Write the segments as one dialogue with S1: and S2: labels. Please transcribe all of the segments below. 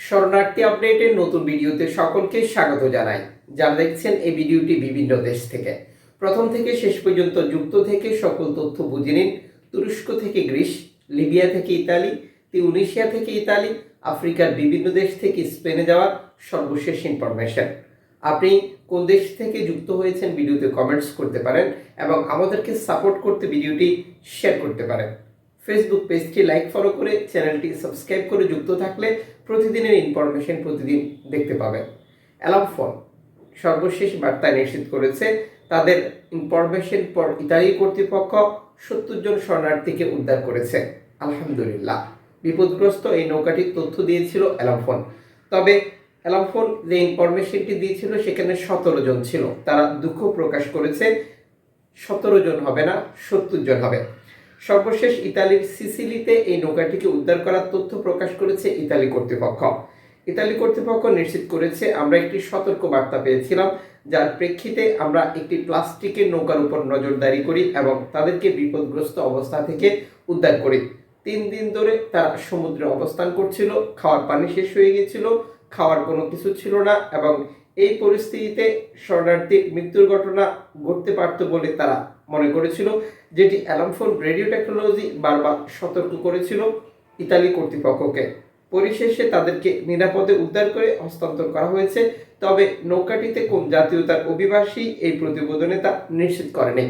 S1: শরণার্থী আপডেটের নতুন ভিডিওতে সকলকে স্বাগত জানাই। যারা দেখছেন এই ভিডিওটি বিভিন্ন দেশ থেকে। প্রথম থেকে শেষ পর্যন্ত যুক্ত থেকে সকল তথ্য বুঝে নিন। তুরস্ক থেকে গ্রিস, লিবিয়া থেকে ইতালি তিউনিশিয়া থেকে ইতালি, আফ্রিকার বিভিন্ন দেশ থেকে স্পেনে যাওয়ার সর্বশেষ ইনফরমেশন আপনি কোন দেশ থেকে যুক্ত হয়েছেন ভিডিওতে কমেন্টস করতে পারেন এবং আমাদেরকে সাপোর্ট করতে ভিডিওটি শেয়ার করতে পারেন। ফেসবুক পেজটি লাইক ফলো করে চ্যানেলটি সাবস্ক্রাইব করে যুক্ত থাকলে প্রতিদিনের ইনফরমেশন প্রতিদিন দেখতে পাবেন অ্যালাম ফোন সর্বশেষ বার্তায় নিশ্চিত করেছে, তাদের ইনফরমেশন পর ইতালি কর্তৃপক্ষ সত্তর জন শরণার্থীকে উদ্ধার করেছে। আলহামদুলিল্লাহ, বিপদগ্রস্ত এই নৌকাটির তথ্য দিয়েছিল অ্যালামফোন তবে অ্যালামফোন যে ইনফরমেশনটি দিয়েছিল, সেখানে সতেরো জন ছিল। তারা দুঃখ প্রকাশ করেছে, সতেরো জন হবে না, সত্তর জন হবে। সর্বশেষ ইতালির সিসিলিতে এই নৌকাটিকে উদ্ধার করার তথ্য প্রকাশ করেছে ইতালি কর্তৃপক্ষ। ইতালি কর্তৃপক্ষ নিশ্চিত করেছে, আমরা একটি সতর্ক বার্তা পেয়েছিলাম, যার প্রেক্ষিতে আমরা একটি প্লাস্টিকের নৌকার উপর নজরদারি করি এবং তাদেরকে বিপদগ্রস্ত অবস্থা থেকে উদ্ধার করি। তিন দিন ধরে তারা সমুদ্রে অবস্থান করছিল, খাওয়ার পানি শেষ হয়ে গিয়েছিল, খাওয়ার কোনো কিছু ছিল না এবং এই পরিস্থিতিতে শরণার্থীর মৃত্যুর ঘটনা ঘটতে পারত বলে তারা মনে করেছিল, যেটি অ্যালামফোন রেডিও টেকনোলজি বারবার সতর্ক করেছিল ইতালি কর্তৃপক্ষকে। পরিশেষে তাদেরকে নিরাপদে উদ্ধার করে হস্তান্তর করা হয়েছে, তবে নৌকাটিতে কোন জাতীয়তার অভিবাসী এই প্রতিবেদনে তা নিশ্চিত করেনি।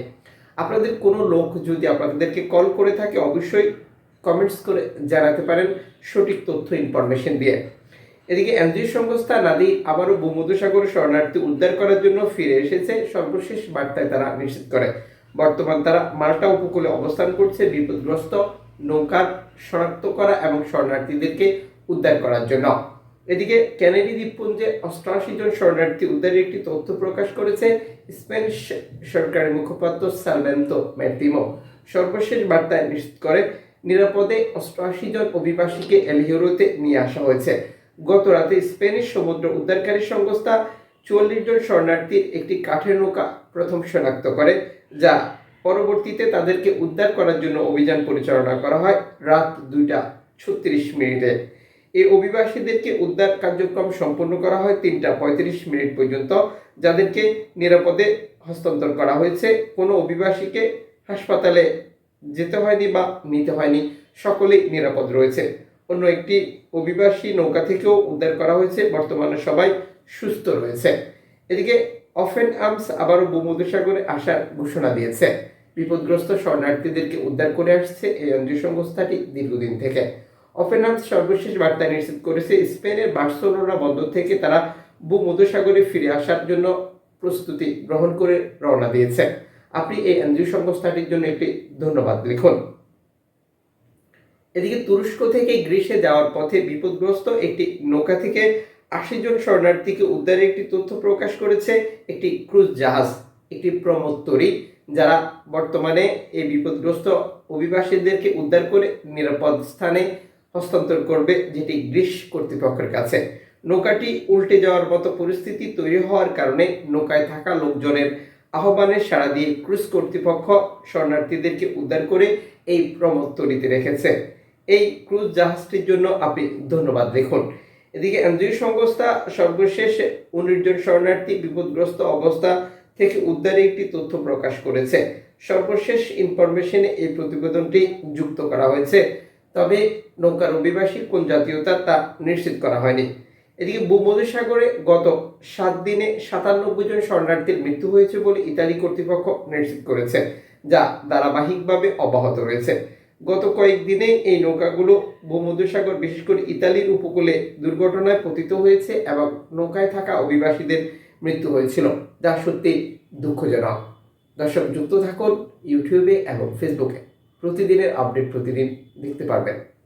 S1: আপনাদের কোনো লোক যদি আপনাদেরকে কল করে থাকে, অবশ্যই কমেন্টস করে জানাতে পারেন সঠিক তথ্য, ইনফরমেশন দিয়ে। এদিকে এনজিও সংস্থা নাদি আবারও ভূমধ্যসাগরে শরণার্থী উদ্ধার করার জন্য ফিরে এসেছে। সর্বশেষ বার্তায় তারা নিশ্চিত করে। বর্তমান তারা মাল্টা উপকূলে অবস্থান করছে, বিপদগ্রস্ত নৌকার শনাক্ত করা এবং শরণার্থীদেরকে উদ্ধার করার জন্য। এদিকে ক্যানেডি দ্বীপপুঞ্জে অষ্টআশি জন শরণার্থী উদ্ধারের একটি তথ্য প্রকাশ করেছে স্প্যানিশ সরকারের মুখপাত্র সালভেন্তো ম্যাটিমো সর্বশেষ বার্তায় নিশ্চিত করে, নিরাপদে অষ্টআশি জন অভিবাসীকে এলহিওরোতে নিয়ে আসা হয়েছে। গত রাতে স্পেনিশ সমুদ্র উদ্ধারকারী সংস্থা চুয়াল্লিশ জন শরণার্থীর একটি কাঠের নৌকা প্রথম শনাক্ত করে, যা পরবর্তীতে তাদেরকে উদ্ধার করার জন্য অভিযান পরিচালনা করা হয় রাত দুইটা ছত্রিশ মিনিটে। এই অভিবাসীদেরকে উদ্ধার কার্যক্রম সম্পন্ন করা হয় তিনটা পঁয়ত্রিশ মিনিট পর্যন্ত, যাদেরকে নিরাপদে হস্তান্তর করা হয়েছে। কোনো অভিবাসীকে হাসপাতালে যেতে হয়নি বা নিতে হয়নি, সকলেই নিরাপদ রয়েছে। অন্য একটি অভিবাসী নৌকা থেকেও উদ্ধার করা হয়েছে, বর্তমানে সবাই সুস্থ রয়েছে। এদিকে অফেন আর্মস আবারও ভূমধ্যসাগরে আসার ঘোষণা দিয়েছে। বিপদগ্রস্ত শরণার্থীদেরকে উদ্ধার করে আসছে এই এনজিও সংস্থাটি দীর্ঘদিন থেকে। অফেন আর্মস সর্বশেষ বার্তা নিশ্চিত করেছে স্পেনের বার্সেলোনা বন্দর থেকে তারা ভূমধ্যসাগরে ফিরে আসার জন্য প্রস্তুতি গ্রহণ করে রওনা দিয়েছে। আপনি এই এনজিও সংস্থাটির জন্য একটি ধন্যবাদ লিখুন। এদিকে তুরস্ক থেকে গ্রীসে যাওয়ার পথে বিপদগ্রস্ত একটি নৌকা থেকে আশি জন শরণার্থীকে উদ্ধারে একটি তথ্য প্রকাশ করেছে একটি ক্রুজ জাহাজ, একটি প্রমোত্তরী যারা বর্তমানে এই বিপদগ্রস্ত অভিবাসীদেরকে উদ্ধার করে নিরাপদ স্থানে হস্তান্তর করবে, যেটি গ্রীস কর্তৃপক্ষের কাছে। নৌকাটি উল্টে যাওয়ার মতো পরিস্থিতি তৈরি হওয়ার কারণে নৌকায় থাকা লোকজনের আহ্বানের সাড়া দিয়ে ক্রুজ কর্তৃপক্ষ শরণার্থীদেরকে উদ্ধার করে এই প্রমোত্তরীতে রেখেছে। এই ক্রুজ জাহাজটির জন্য আপনি ধন্যবাদ দেখুন এদিকে এনজিও সংস্থা সর্বশেষ উনিশ জন শরণার্থী বিপদগ্রস্ত অবস্থা থেকে উদ্ধারে একটি তথ্য প্রকাশ করেছে। সর্বশেষ ইনফরমেশনে এই প্রতিবেদনটি যুক্ত করা হয়েছে। তবে নৌকার অভিবাসী কোন জাতীয়তা তা নিশ্চিত করা হয়নি। এদিকে ভূমধ্যসাগরে গত সাত দিনে সাতানব্বই জন শরণার্থীর মৃত্যু হয়েছে বলে ইতালি কর্তৃপক্ষ নিশ্চিত করেছে, যা ধারাবাহিকভাবে অব্যাহত রয়েছে। গত কয়েকদিনে এই নৌকাগুলো ভূমধ্যসাগর, বিশেষ করে ইতালির উপকূলে দুর্ঘটনায় পতিত হয়েছে এবং নৌকায় থাকা অভিবাসীদের মৃত্যু হয়েছিল। যা সত্যি দুঃখজনক। দর্শক, যুক্ত থাকুন ইউটিউবে এবং ফেসবুকে। প্রতিদিনের আপডেট প্রতিদিন দেখতে পারবেন।